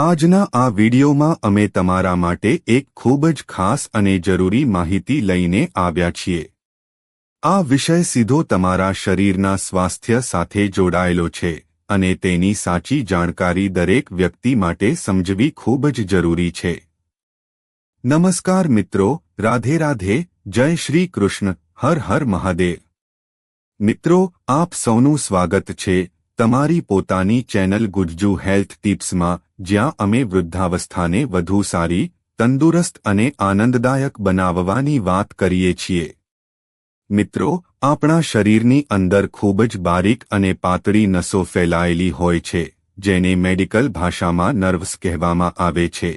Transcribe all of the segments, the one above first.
આજના આ વિડીયોમાં અમે તમારા માટે એક ખૂબ જ ખાસ અને જરૂરી માહિતી લઈને આવ્યા છીએ. આ વિષય સીધો તમારા શરીરના સ્વાસ્થ્ય સાથે જોડાયેલો છે અને તેની સાચી જાણકારી દરેક વ્યક્તિ માટે સમજવી ખૂબ જ જરૂરી છે. નમસ્કાર મિત્રો, રાધે રાધે, જય શ્રી કૃષ્ણ, હર હર મહાદેવ. મિત્રો, આપ સૌનું સ્વાગત છે તમારી પોતાની ચેનલ ગુજ્જુ હેલ્થ ટિપ્સમાં જ્યાં અમે વૃદ્ધાવસ્થાને વધુ સારી, તંદુરસ્ત અને આનંદદાયક બનાવવાની વાત કરીએ છીએ. મિત્રો, આપણા શરીરની અંદર ખૂબ જ બારીક અને પાતળી નસો ફેલાયેલી હોય છે, જેને મેડિકલ ભાષામાં નર્વ્સ કહેવામાં આવે છે.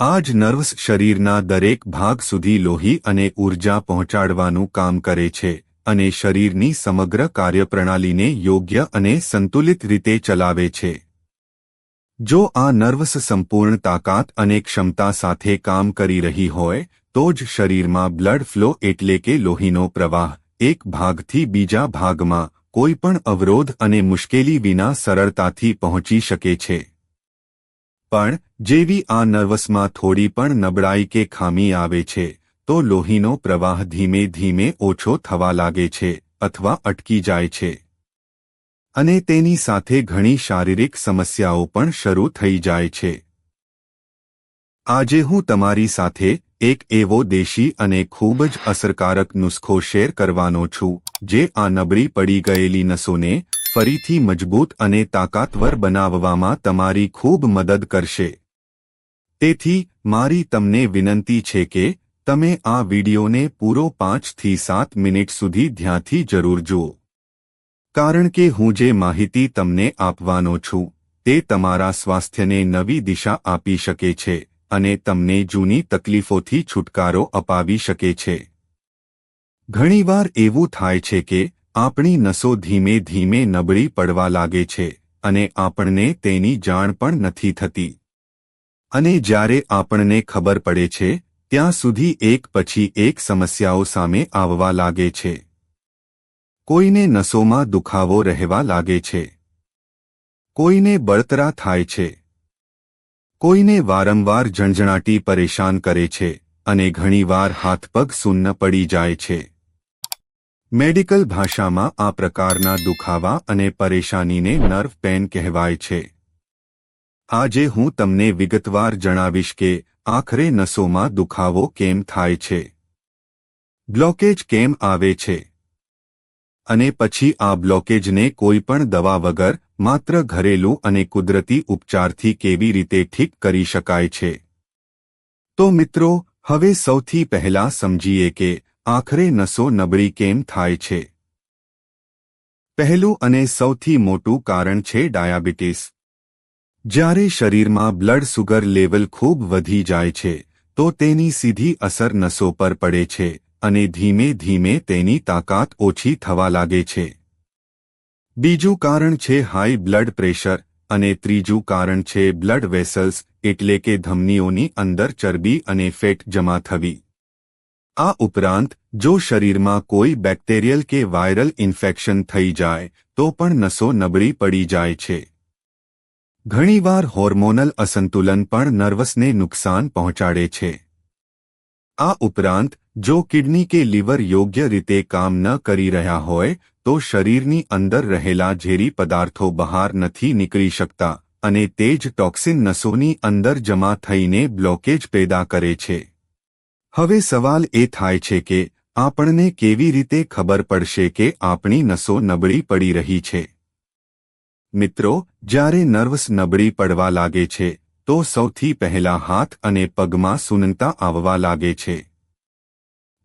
આ જ નર્વ્સ શરીરના દરેક ભાગ સુધી લોહી અને ઊર્જા પહોંચાડવાનું કામ કરે છે અને શરીરની સમગ્ર કાર્યપ્રણાલીને યોગ્ય અને સંતુલિત રીતે ચલાવે છે. જો આ નર્વસ સંપૂર્ણ તાકાત અને ક્ષમતા સાથે કામ કરી રહી હોય, તો જ શરીરમાં બ્લડ ફ્લો એટલે કે લોહીનો પ્રવાહ, એક ભાગથી બીજા ભાગમાં કોઈપણ અવરોધ અને મુશ્કેલી વિના સરળતાથી પહોંચી શકે છે. પણ, જેવી આ નર્વસમાં થોડી પણ નબળાઈ કે ખામી આવે છે, તો લોહીનો પ્રવાહ ધીમે ધીમે ઓછો થવા લાગે છે, અથવા અટકી જાય છે. અને તેની સાથે ઘણી શારીરિક સમસ્યાઓ પણ શરૂ થઈ જાય છે. આજે હું તમારી સાથે એક એવો દેશી અને ખૂબ જ અસરકારક નુસ્ખો શેર કરવાનો છું, જે આ નબળી પડી ગયેલી નસોને ફરીથી મજબૂત અને તાકાતવર બનાવવામાં તમારી ખૂબ મદદ કરશે. તેથી, મારી તમને વિનંતી છે કે, તમે આ વિડિયોને પૂરો પાંચથી સાત મિનિટ સુધી ધ્યાનથી જરૂર જુઓ. કારણ કે હું જે માહિતી તમને આપવાનો છું, તે તમારા સ્વાસ્થ્યને નવી દિશા આપી શકે છે અને તમને જૂની તકલીફોથી છુટકારો અપાવી શકે છે. ઘણીવાર એવું થાય છે કે આપણી નસો ધીમે ધીમે નબળી પડવા લાગે છે અને આપણને તેની જાણ પણ નથી થતી. અને જ્યારે આપણને ખબર પડે છે, ત્યાં સુધી એક પછી એક સમસ્યાઓ સામે આવવા લાગે છે. કોઈને નસોમાં દુખાવો રહેવા લાગે છે. કોઈને બળતરા થાય છે. કોઈને વારંવાર ઝણઝણાટી પરેશાન કરે છે અને ઘણીવાર હાથપગ સુન્ન પડી જાય છે. મેડિકલ ભાષામાં આ પ્રકારના દુખાવા અને પરેશાનીને નર્વ પેન કહેવાય છે. આજે હું તમને વિગતવાર જણાવીશ કે આખરે નસોમાં દુખાવો કેમ થાય છે. બ્લોકેજ કેમ આવે છે? અને પછી આ બ્લોકેજને કોઈપણ દવા વગર, માત્ર ઘરેલું અને કુદરતી ઉપચારથી કેવી રીતે ઠીક કરી શકાય છે? તો મિત્રો, હવે સૌથી પહેલા સમજીએ કે આખરે નસો નબળી કેમ થાય છે? પહેલું અને સૌથી મોટું કારણ છે ડાયાબિટીસ. જ્યારે શરીરમાં બ્લડ સુગર લેવલ ખૂબ વધી જાય છે, તો તેની સીધી અસર નસો પર પડે છે. અને ધીમે ધીમે તેની તાકાત ઓછી થવા લાગે છે. બીજું કારણ છે હાઈ બ્લડ પ્રેશર અને ત્રીજું કારણ છે બ્લડ વેસલ્સ એટલે કે ધમનીઓની અંદર ચરબી અને ફેટ જમા થવી. આ ઉપરાંત, જો શરીરમાં કોઈ બેક્ટેરિયલ કે વાયરલ ઇન્ફેક્શન થઈ જાય, તો પણ નસો નબળી પડી જાય છે. ઘણીવાર હોર્મોનલ અસંતુલન પણ નર્વસને નુકસાન પહોંચાડે છે. આ ઉપરાંત જો કિડની કે લીવર યોગ્ય રીતે કામ ન કરી રહ્યા હોય, તો શરીરની અંદર રહેલા ઝેરી પદાર્થો બહાર નથી નીકળી શકતા, અને તે જ ટોક્સિન નસોની અંદર જમા થઈને બ્લોકેજ પેદા કરે છે. હવે સવાલ એ થાય છે કે, આપણને કેવી રીતે ખબર પડશે કે આપણી નસો નબળી પડી રહી છે? મિત્રો, જ્યારે નર્વસ નબળી પડવા લાગે છે, તો સૌથી પહેલા હાથ અને પગમાં સુનતા આવવા લાગે છે.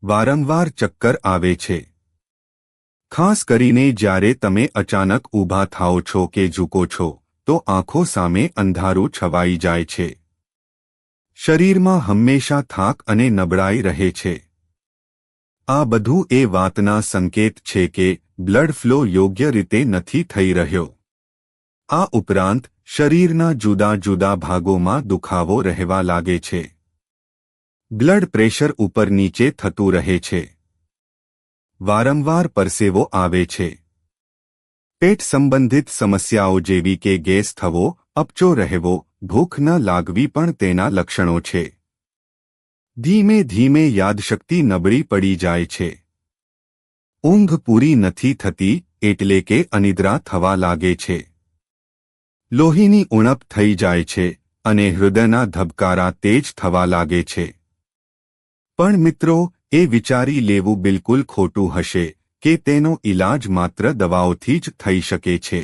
વારંવાર ચક્કર આવે છે. ખાસ કરીને જ્યારે તમે અચાનક ઊભા થાઓ છો કે ઝૂકો છો, તો આંખો સામે અંધારું છવાઈ જાય છે. શરીરમાં હંમેશા થાક અને નબળાઈ રહે છે. આ બધું એ વાતના સંકેત છે કે બ્લડ ફ્લો યોગ્ય રીતે નથી થઈ રહ્યો. આ ઉપરાંત શરીરના જુદા જુદા ભાગોમાં દુખાવો રહેવા લાગે છે. બ્લડ પ્રેશર ઉપર નીચે થતું રહે છે. વારંવાર પરસેવો આવે છે. પેટ સંબંધિત સમસ્યાઓ જેવી કે ગેસ થવો, અપચો રહેવો, ભૂખ ન લાગવી પણ તેના લક્ષણો છે. ધીમે ધીમે યાદશક્તિ નબળી પડી જાય છે. ઊંઘ પૂરી નથી થતી, એટલે કે અનિદ્રા થવા લાગે છે. લોહીની ઉણપ થઈ જાય છે, અને હૃદયના ધબકારા તેજ થવા લાગે છે. પણ મિત્રો, એ વિચારી લેવું બિલકુલ ખોટું હશે કે તેનો ઈલાજ માત્ર દવાઓથી જ થઈ શકે છે.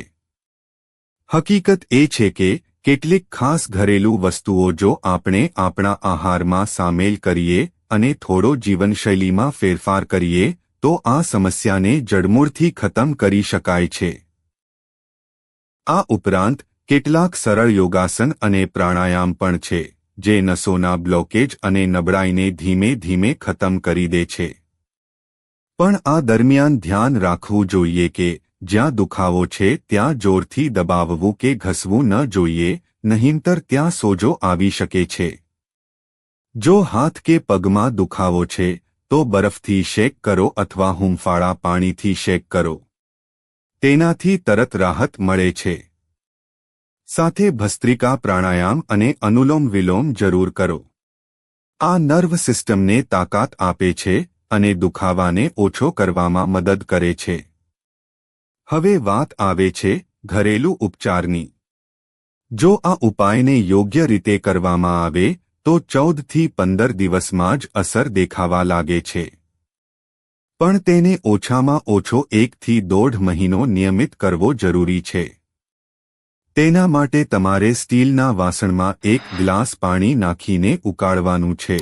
હકીકત એ છે કે કેટલીક ખાસ ઘરેલું વસ્તુઓ જો આપણે આપણા આહારમાં સામેલ કરીએ અને થોડો જીવનશૈલીમાં ફેરફાર કરીએ, તો આ સમસ્યાને જડમૂળથી ખતમ કરી શકાય છે. આ ઉપરાંત, કેટલાક સરળ યોગાસન અને પ્રાણાયામ પણ છે. જે નસોના બ્લોકેજ અને નબળાઈને ધીમે ધીમે ખતમ કરી દે છે. પણ આ દરમિયાન ધ્યાન રાખવું જોઈએ કે જ્યાં દુખાવો છે ત્યાં જોરથી દબાવવું કે ઘસવું ન જોઈએ, નહીંતર ત્યાં સોજો આવી શકે છે. જો હાથ કે પગમાં દુખાવો છે, તો બરફથી શેક કરો અથવા હુંફાળા પાણીથી શેક કરો. તેનાથી તરત રાહત મળે છે. સાથે ભસ્ત્રિકા પ્રાણાયામ અને અનુલોમ વિલોમ જરૂર કરો. આ નર્વ સિસ્ટમને તાકાત આપે છે અને દુખાવાને ઓછો કરવામાં મદદ કરે છે. હવે વાત આવે છે ઘરેલું ઉપચારની. જો આ ઉપાયને યોગ્ય રીતે કરવામાં આવે, તો ચૌદથી પંદર દિવસમાં જ અસર દેખાવા લાગે છે. પણ તેને ઓછામાં ઓછો એકથી દોઢ મહિનો નિયમિત કરવો જરૂરી છે. તેના માટે તમારે સ્ટીલના વાસણમાં એક ગ્લાસ પાણી નાખીને ઉકાળવાનું છે.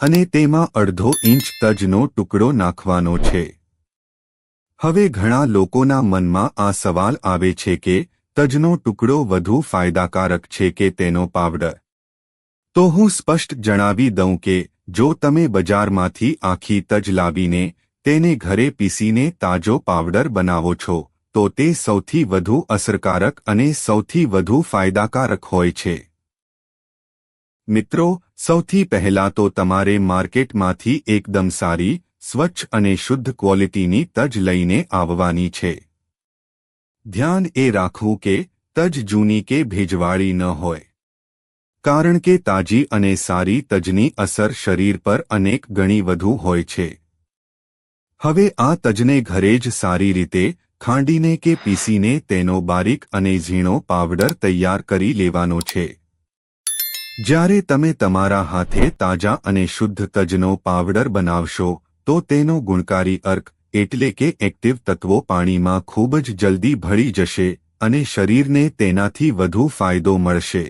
અને તેમાં અડધો ઇંચ તજનો ટુકડો નાખવાનો છે. હવે ઘણા લોકોના મનમાં આ સવાલ આવે છે કે, તજનો ટુકડો વધુ ફાયદાકારક છે કે તેનો પાવડર? તો હું સ્પષ્ટ જણાવી દઉં કે, જો તમે બજારમાંથી આખી તજ લાવીને, તેને ઘરે પીસીને તાજો પાવડર બનાવો છો તો તે સૌથી વધુ અસરકારક અને સૌથી વધુ ફાયદાકારક હોય છે. મિત્રો, સૌથી પહેલા તો તમારે માર્કેટમાંથી એકદમ સારી, સ્વચ્છ અને શુદ્ધ ક્વોલિટીની તજ લઈને આવવાની છે. ધ્યાન એ રાખવું કે તજ જૂની કે ભેજવાળી ન હોય. કારણ કે તાજી અને સારી તજની અસર શરીર પર અનેક ગણી વધુ હોય છે. હવે આ તજને ઘરે જ સારી રીતે ખાંડીને કે પીસીને તેનો બારીક અને ઝીણો પાવડર તૈયાર કરી લેવાનો છે. જ્યારે તમે તમારા હાથે તાજા અને શુદ્ધ તજનો પાવડર બનાવશો, તો તેનો ગુણકારી અર્ક, એટલે કે એક્ટિવ તત્વો પાણીમાં ખૂબ જ જલ્દી ભળી જશે અને શરીરને તેનાથી વધુ ફાયદો મળશે.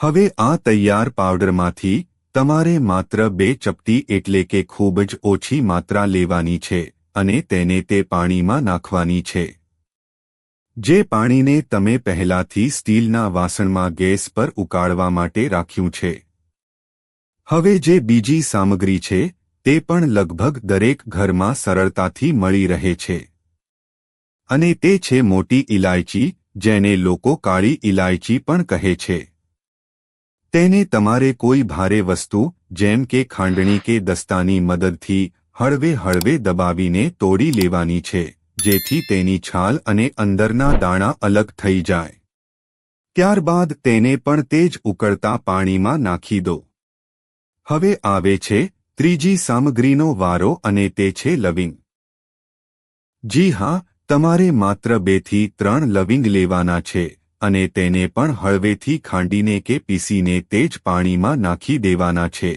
હવે આ તૈયાર પાવડરમાંથી તમારે માત્ર બે ચપટી એટલે કે ખૂબ જ ઓછી માત્રા લેવાની છે. અને તેને તે પાણીમાં નાખવાની છે. જે પાણીને તમે પહેલાથી સ્ટીલના વાસણમાં ગેસ પર ઉકાળવા માટે રાખ્યું છે. હવે જે બીજી સામગ્રી છે, તે પણ લગભગ દરેક ઘરમાં સરળતાથી મળી રહે છે. અને તે છે મોટી ઇલાયચી જેને લોકો કાળી ઇલાયચી પણ કહે છે. તેને તમારે કોઈ ભારે વસ્તુ, જેમ કે ખાંડણી કે દસ્તાની મદદથી હળવે હળવે દબાવીને તોડી લેવાની છે, જેથી તેની છાલ અને અંદરના દાણા અલગ થઈ જાય. ત્યારબાદ તેને પણ તે જ ઉકળતા પાણીમાં નાખી દો. હવે આવે છે ત્રીજી સામગ્રીનો વારો અને તે છે લવિંગ. જી હા, તમારે માત્ર બેથી ત્રણ લવિંગ લેવાના છે, અને તેને પણ હળવેથી ખાંડીને કે પીસીને તે જ પાણીમાં નાખી દેવાના છે.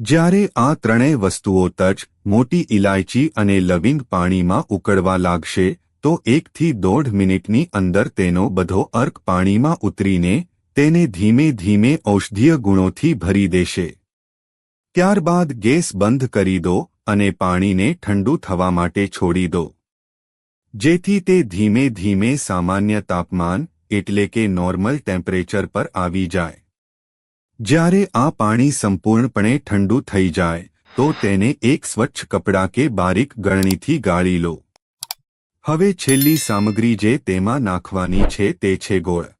જ્યારે આ ત્રણેય વસ્તુઓ તજ, મોટી ઇલાયચી અને લવિંગ પાણીમાં ઉકળવા લાગશે, તો એકથી દોઢ મિનિટની અંદર તેનો બધો અર્ક પાણીમાં ઉતરીને, તેને ધીમે ધીમે ઔષધીય ગુણોથી ભરી દેશે. ત્યારબાદ ગેસ બંધ કરી દો અને પાણીને ઠંડુ થવા માટે છોડી દો. જેથી તે ધીમે ધીમે સામાન્ય તાપમાન, એટલે કે નોર્મલ ટેમ્પરેચર પર આવી જાય. જ્યારે આ પાણી સંપૂર્ણપણે ઠંડુ થઈ જાય, તો તેને એક સ્વચ્છ કપડાં કે બારીક ગળણીથી ગાળી લો. હવે છેલ્લી સામગ્રી જે તેમાં નાખવાની છે તે છે ગોળ.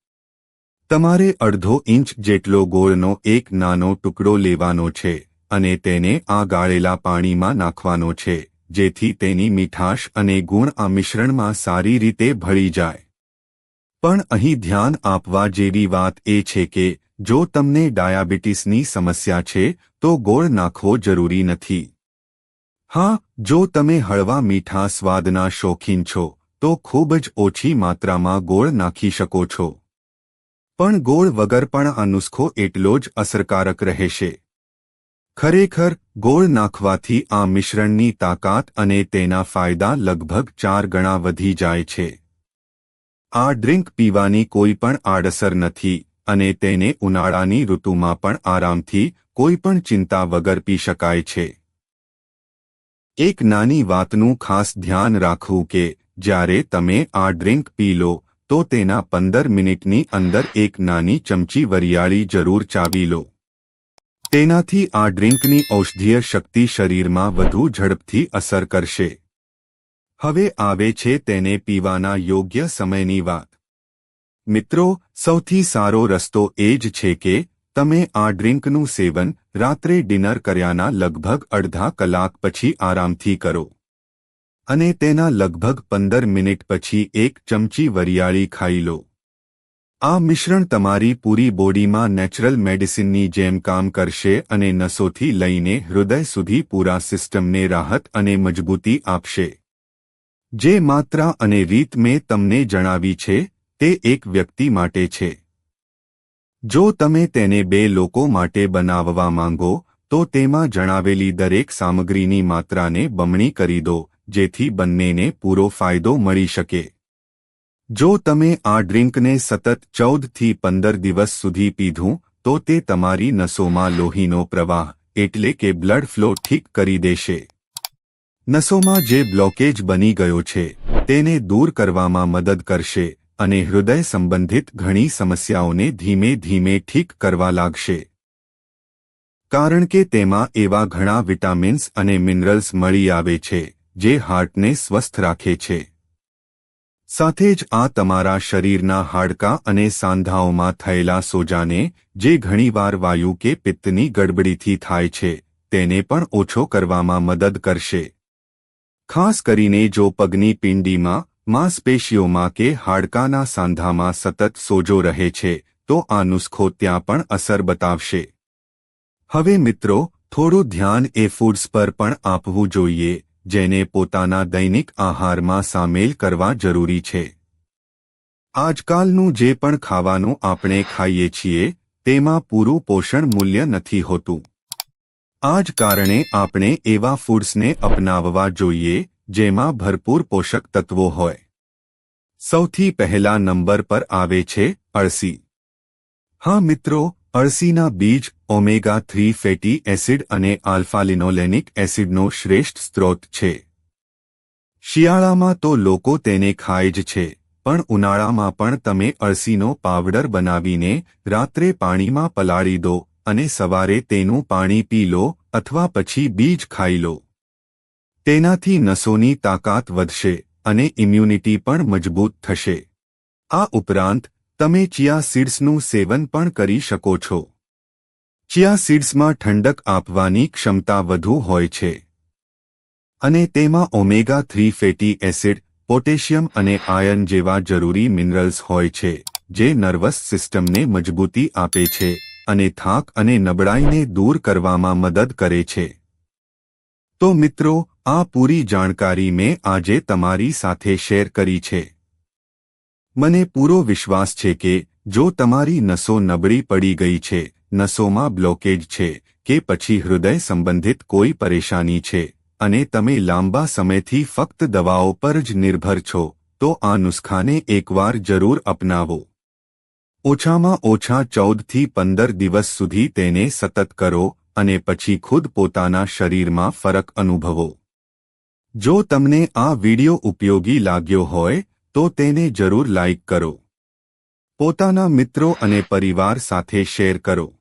તમારે અડધો ઇંચ જેટલો ગોળનો એક નાનો ટુકડો લેવાનો છે અને તેને આ ગાળેલા પાણીમાં નાખવાનો છે, જેથી તેની મીઠાશ અને ગુણ આ મિશ્રણમાં સારી રીતે ભળી જાય. પણ અહીં ધ્યાન આપવા જેવી વાત એ છે કે જો તમને ડાયાબિટીસની સમસ્યા છે, તો ગોળ નાખવો જરૂરી નથી. હા, જો તમે હળવા મીઠા સ્વાદના શોખીન છો, તો ખૂબ જ ઓછી માત્રામાં ગોળ નાખી શકો છો. પણ ગોળ વગર પણ આ નુસ્ખો એટલો જ અસરકારક રહેશે. ખરેખર, ગોળ નાખવાથી આ મિશ્રણની તાકાત અને તેના ફાયદા લગભગ ચાર ગણા વધી જાય છે. આ ડ્રિંક પીવાની કોઈ પણ આડઅસર નથી. અને તેને ઉનાળાની ઋતુમાં પણ આરામથી કોઈ પણ ચિંતા વગર પી શકાય છે. એક નાની વાતનું ખાસ ધ્યાન રાખવું કે જ્યારે તમે આ ડ્રિંક પી લો, તો તેના પંદર મિનિટની અંદર એક નાની ચમચી વરિયાળી જરૂર ચાવી લો. તેનાથી આ ડ્રિંકની ઔષધીય શક્તિ શરીરમાં વધુ ઝડપથી અસર કરશે. હવે આવે છે તેને પીવાના યોગ્ય સમયની વાત. મિત્રો, સૌથી સારો રસ્તો એ જ છે કે, તમે આ ડ્રિંકનું સેવન રાત્રે ડિનર કર્યાના લગભગ અડધા કલાક પછી આરામથી કરો. અને તેના લગભગ પંદર મિનિટ પછી એક ચમચી વરિયાળી ખાઈ લો. આ મિશ્રણ તમારી પૂરી બોડીમાં નેચરલ મેડિસિનની જેમ કામ કરશે અને નસોથી લઈને હૃદય સુધી પૂરા સિસ્ટમને રાહત અને મજબૂતી આપશે. જે માત્રા અને રીત મેં તમને જણાવી છે તે એક વ્યક્તિ માટે છે. જો તમે તેને બે લોકો માટે બનાવવા માંગો, તો તેમાં જણાવેલી દરેક સામગ્રીની માત્રાને બમણી કરી દો, જેથી બંનેને પૂરો ફાયદો મળી શકે. જો તમે આ ડ્રિંકને સતત ચૌદથી પંદર દિવસ સુધી પીધું, તો તે તમારી નસોમાં લોહીનો પ્રવાહ, એટલે કે બ્લડ ફ્લો ઠીક કરી દેશે. નસોમાં જે બ્લોકેજ બની ગયો છે, તેને દૂર કરવામાં મદદ કરશે. અને હૃદય સંબંધિત ઘણી સમસ્યાઓને ધીમે ધીમે ઠીક કરવા લાગશે. કારણ કે તેમાં એવા ઘણા વિટામિન્સ અને મિનરલ્સ મળી આવે છે, જે હાર્ટને સ્વસ્થ રાખે છે. સાથે જ આ તમારા શરીરના હાડકાં અને સાંધાઓમાં થયેલા સોજાને, જે ઘણીવાર વાયુ કે પિત્તની ગડબડીથી થાય છે, તેને પણ ઓછો કરવામાં મદદ કરશે. ખાસ કરીને જો પગની પિંડીમાં માંસપેશીઓમાં કે હાડકાના સાંધામાં સતત સોજો રહે છે, તો આ નુસ્ખો ત્યાં પણ અસર બતાવશે. હવે મિત્રો, થોડું ધ્યાન એ ફૂડ્સ પર પણ આપવું જોઈએ, જેને પોતાના દૈનિક આહારમાં સામેલ કરવા જરૂરી છે. આજકાલનું જે પણ ખાવાનું આપણે ખાઈએ છીએ, તેમાં પૂરું પોષણ મૂલ્ય નથી હોતું. આ જ કારણે આપણે એવા ફૂડ્સને અપનાવવા જોઈએ જેમાં ભરપૂર પોષક તત્વો હોય. સૌથી પહેલા નંબર પર આવે છે અળસી. હા મિત્રો, અળસીના બીજ ઓમેગા થ્રી ફેટી એસિડ અને આલ્ફાલિનોલેનિક એસિડનો શ્રેષ્ઠ સ્ત્રોત છે. શિયાળામાં તો લોકો તેને ખાય જ છે, પણ ઉનાળામાં પણ તમે અળસીનો પાવડર બનાવીને રાત્રે પાણીમાં પલાળી દો અને સવારે તેનું પાણી પી લો અથવા પછી બીજ ખાઈ લો. તેનાથી નસોની તાકાત વધશે અને ઇમ્યુનિટી પણ મજબૂત થશે. આ ઉપરાંત, તમે ચિયા સીડ્સનું સેવન પણ કરી શકો છો. ચિયા સીડ્સમાં ઠંડક આપવાની ક્ષમતા વધુ હોય છે. અને તેમાં omega three fatty acid potassium અને આયર્ન જેવા જરૂરી મિનરલ્સ હોય છે, જે નર્વસ સિસ્ટમને મજબૂતી આપે છે અને થાક અને નબળાઈને દૂર કરવામાં મદદ કરે છે. તો મિત્રો આ પૂરી જાણકારી મેં આજે તમારી સાથે શેર કરી છે. મને પૂરો વિશ્વાસ છે કે જો તમારી નસો નબળી પડી ગઈ છે, નસોમાં બ્લોકેજ છે, કે પછી હૃદય સંબંધિત કોઈ પરેશાની છે, અને તમે લાંબા સમયથી ફક્ત દવાઓ પર જ નિર્ભર છો, તો આ નુસ્ખાને એકવાર જરૂર અપનાવો. ઓછામાં ઓછા ચૌદથી પંદર દિવસ સુધી તેને સતત કરો, અને પછી ખુદ પોતાના શરીરમાં ફરક અનુભવો. જો તમને આ વિડિયો ઉપયોગી લાગ્યો હોય, તો તેને જરૂર લાઇક કરો. પોતાના મિત્રો અને પરિવાર સાથે શેર કરો.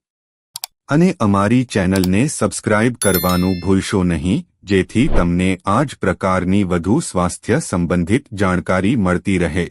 અને અમારી ચેનલને સબસ્ક્રાઇબ કરવાનું ભૂલશો નહીં, જેથી તમને આ જ પ્રકારની વધુ સ્વાસ્થ્ય સંબંધિત જાણકારી મળતી રહે.